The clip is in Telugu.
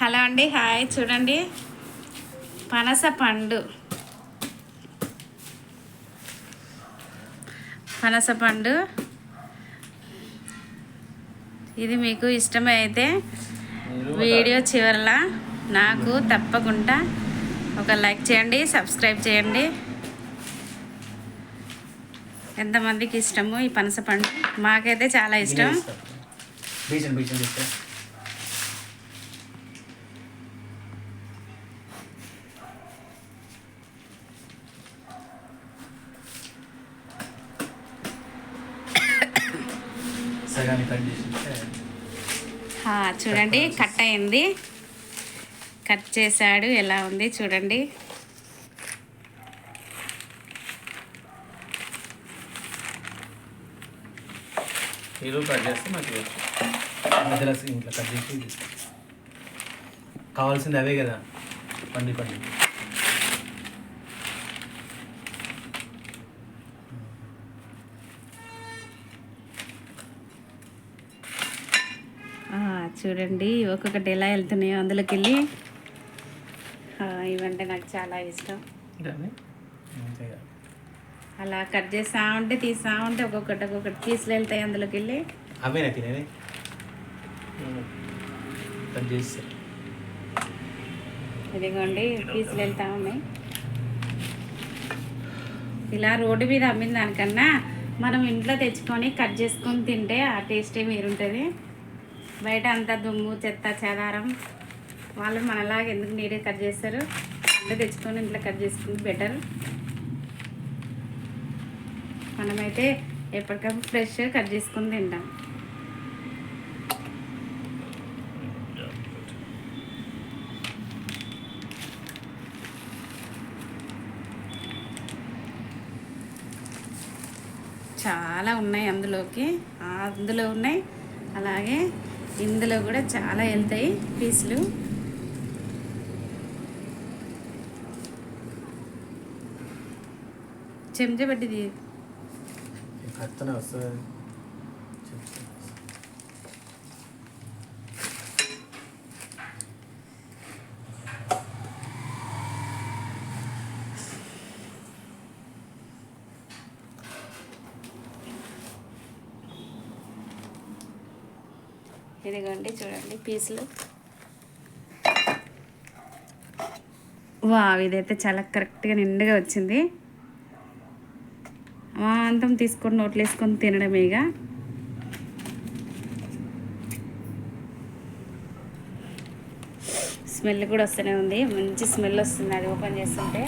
హలో అండి హాయ్ చూడండి. పనస పండు. పనస పండు. ఇది మీకు ఇష్టమైతే వీడియో చివరలా నాకు తప్పకుండా ఒక లైక్ చేయండి సబ్స్క్రైబ్ చేయండి. ఎంతమందికి ఇష్టము ఈ పనస పండు? మాకైతే చాలా ఇష్టం. చూడండి కట్ అయింది. కట్ చేశాడు ఎలా ఉంది చూడండి. కావాల్సింది అవే కదా పండి పండి ఆ, చూడండి ఒక్కొక్కటి ఎలా వెళ్తున్నాయో అందులోకి వెళ్ళి ఇవంటే నాకు చాలా ఇష్టం. అలా కట్ చేస్తా ఉంటే తీస్తా ఉంటే ఒక్కొక్కటి ఒక్కొక్కటి పీసులు వెళ్తాయి అందులోకి వెళ్ళి అవేనా తినేది కట్ చేస్తే. ఇదిగోండి పీసులు వెళ్తా ఉన్నాయి. ఇలా రోడ్డు మీద అమ్మిన దానికన్నా మనం ఇంట్లో తెచ్చుకొని కట్ చేసుకొని తింటే ఆ టేస్టే వేరుంటుంది. బయట అంతా దుమ్ము చెత్త చెదారం. వాళ్ళు మనలాగా ఎందుకు నీరే కట్ చేస్తారు? అంటే తెచ్చుకొని ఇంట్లో కట్ చేసుకుంది బెటర్ మనమైతే ఎప్పటికప్పుడు ఫ్రెష్గా కట్ చేసుకుని తింటాం. చాలా ఉన్నాయి అందులోకి. అందులో ఉన్నాయి. అలాగే ఇందులో కూడా చాలా వెళ్తాయి పీసులు. చెంచా పెట్టిది. ఇదిగోండి చూడండి పీసులు. వా ఇదైతే చాలా కరెక్ట్గా నిండుగా వచ్చింది. అంతం తీసుకొని నోట్లు వేసుకొని తినడమేగా ఇక. స్మెల్ కూడా వస్తూనే ఉంది. మంచి స్మెల్ వస్తుంది అది ఓపెన్ చేస్తుంటే.